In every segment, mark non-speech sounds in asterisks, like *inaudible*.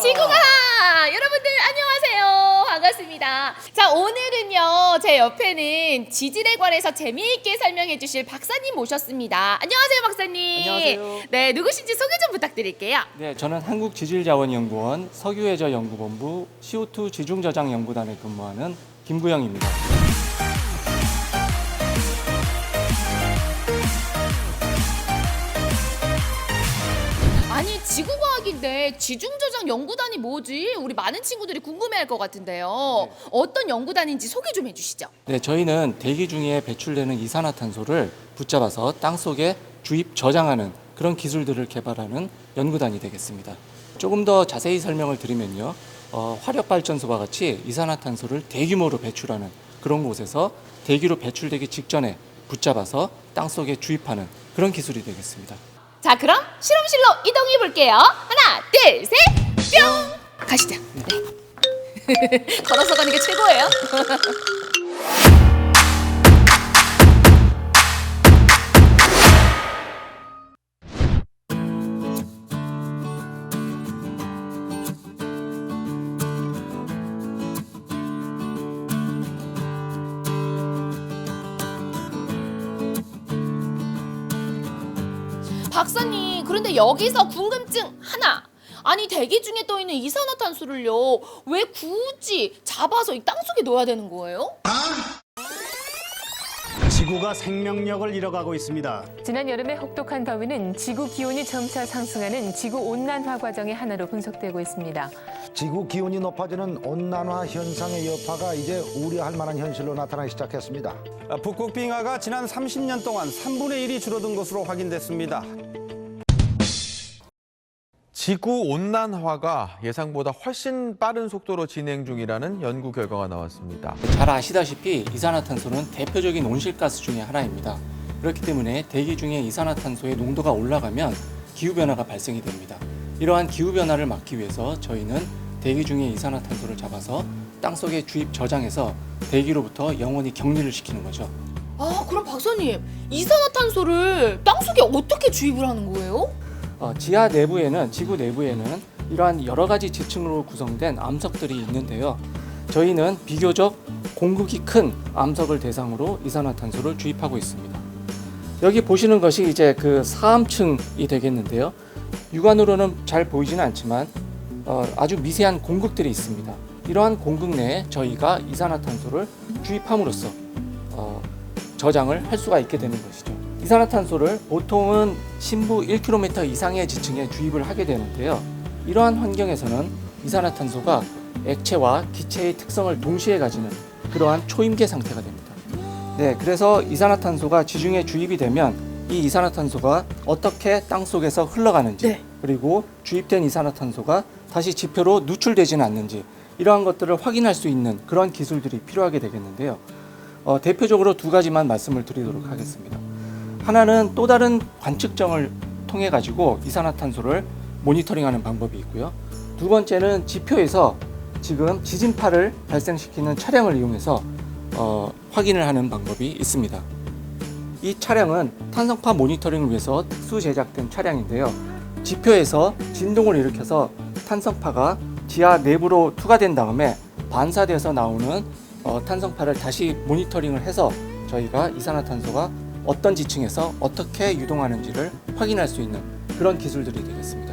지구가. 여러분들 안녕하세요. 반갑습니다. 자 오늘은요 제 옆에는 지질에 관해서 재미있게 설명해 주실 박사님 모셨습니다. 안녕하세요 박사님. 안녕하세요. 네 누구신지 소개 좀 부탁드릴게요. 네, 저는 한국지질자원연구원 석유해저 연구본부 CO2 지중저장 연구단에 근무하는 김구영입니다. 지중저장 연구단이 뭐지? 우리 많은 친구들이 궁금해할 것 같은데요. 어떤 연구단인지 소개 좀 해주시죠. 네, 저희는 대기 중에 배출되는 이산화탄소를 붙잡아서 땅 속에 주입 저장하는 그런 기술들을 개발하는 연구단이 되겠습니다. 조금 더 자세히 설명을 드리면요, 어, 화력 발전소와 같이 이산화탄소를 대규모로 배출하는 그런 곳에서 대기로 배출되기 직전에 붙잡아서 땅 속에 주입하는 그런 기술이 되겠습니다. 자 그럼 실험실로 이동해 볼게요. 하나 둘 셋 뿅! 가시죠. 네. *laughs* 걸어서 가는 게 최고예요 *laughs* 박사님 그런데 여기서 궁금증 하나 아니 대기 중에 떠 있는 이산화탄소를요 왜 굳이 잡아서 이 땅속에 넣어야 되는 거예요? 지구가 생명력을 잃어가고 있습니다. 지난 여름의 혹독한 더위는 지구 기온이 점차 상승하는 지구 온난화 과정의 하나로 분석되고 있습니다. 지구 기온이 높아지는 온난화 현상의 여파가 이제 우려할 만한 현실로 나타나기 시작했습니다. 아, 북극 빙하가 지난 30년 동안 3분의 1이 줄어든 것으로 확인됐습니다. 지구 온난화가 예상보다 훨씬 빠른 속도로 진행 중이라는 연구 결과가 나왔습니다. 잘 아시다시피 이산화탄소는 대표적인 온실가스 중의 하나입니다. 그렇기 때문에 대기 중에 이산화탄소의 농도가 올라가면 기후변화가 발생이 됩니다. 이러한 기후변화를 막기 위해서 저희는 대기 중에 이산화탄소를 잡아서 땅속에 주입 저장해서 대기로부터 영원히 격리를 시키는 거죠. 아 그럼 박사님 이산화탄소를 땅속에 어떻게 주입을 하는 거예요? 어, 지하 내부에는 지구 내부에는 이러한 여러 가지 지층으로 구성된 암석들이 있는데요. 저희는 비교적 공극이 큰 암석을 대상으로 이산화탄소를 주입하고 있습니다. 여기 보시는 것이 이제 그 사암층이 되겠는데요. 육안으로는 잘 보이지는 않지만 어, 아주 미세한 공극들이 있습니다. 이러한 공극 내에 저희가 이산화탄소를 주입함으로써 어, 저장을 할 수가 있게 되는 것이죠. 이산화탄소를 보통은 심부 1km 이상의 지층에 주입을 하게 되는데요. 이러한 환경에서는 이산화탄소가 액체와 기체의 특성을 동시에 가지는 그러한 초임계 상태가 됩니다. 네, 그래서 이산화탄소가 지중해 주입이 되면 이 이산화탄소가 어떻게 땅 속에서 흘러가는지 네. 그리고 주입된 이산화탄소가 다시 지표로 누출되지는 않는지 이러한 것들을 확인할 수 있는 그런 기술들이 필요하게 되겠는데요. 어, 대표적으로 두 가지만 말씀을 드리도록 하겠습니다. 하나는 또 다른 관측정을 통해 가지고 이산화탄소를 모니터링하는 방법이 있고요. 두 번째는 지표에서 지금 지진파를 발생시키는 차량을 이용해서 어, 확인을 하는 방법이 있습니다. 이 차량은 탄성파 모니터링을 위해서 특수 제작된 차량인데요. 지표에서 진동을 일으켜서 탄성파가 지하 내부로 투과된 다음에 반사돼서 나오는 어, 탄성파를 다시 모니터링을 해서 저희가 이산화탄소가 어떤 지층에서 어떻게 유동하는지를 확인할 수 있는 그런 기술들이 되겠습니다.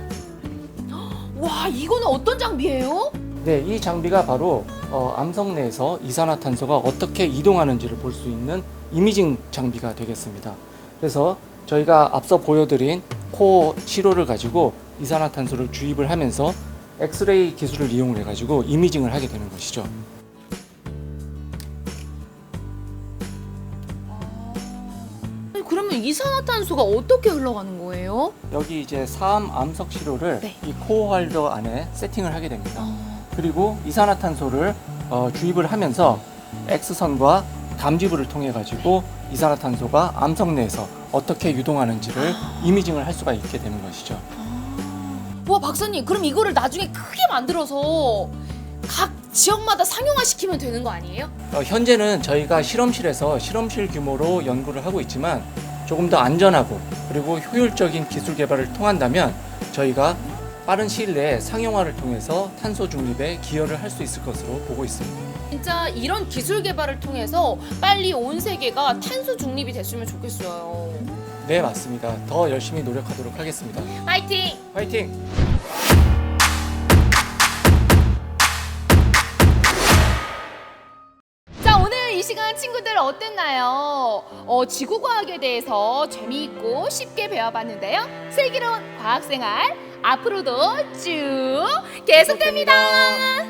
와 이거는 어떤 장비예요? 네, 이 장비가 바로 어, 암석 내에서 이산화탄소가 어떻게 이동하는지를 볼 수 있는 이미징 장비가 되겠습니다. 그래서 저희가 앞서 보여드린 코어 시로를 가지고 이산화탄소를 주입을 하면서 엑스레이 기술을 이용을 해가지고 이미징을 하게 되는 것이죠. 그러면 이산화탄소가 어떻게 흘러가는 거예요? 여기 이제 사암 암석 시로를 네. 이 코어 홀더 안에 세팅을 하게 됩니다. 어, 그리고 이산화탄소를 어, 주입을 하면서 X선과 담지부를 통해 가지고 이산화탄소가 암석 내에서 어떻게 유동하는지를 이미징을 할 수가 있게 되는 것이죠. 와 박사님 그럼 이거를 나중에 크게 만들어서 각 지역마다 상용화 시키면 되는 거 아니에요? 어, 현재는 저희가 실험실에서 실험실 규모로 연구를 하고 있지만 조금 더 안전하고 그리고 효율적인 기술 개발을 통한다면 저희가 빠른 시일 내에 상용화를 통해서 탄소 중립에 기여를 할 수 있을 것으로 보고 있습니다. 진짜 이런 기술 개발을 통해서 빨리 온 세계가 탄소 중립이 됐으면 좋겠어요. 네, 맞습니다. 더 열심히 노력하도록 하겠습니다. 파이팅! 화이팅! 시간 친구들 어땠나요? 어, 지구과학에 대해서 재미있고 쉽게 배워봤는데요. 슬기로운 과학생활 앞으로도 쭉 계속됩니다.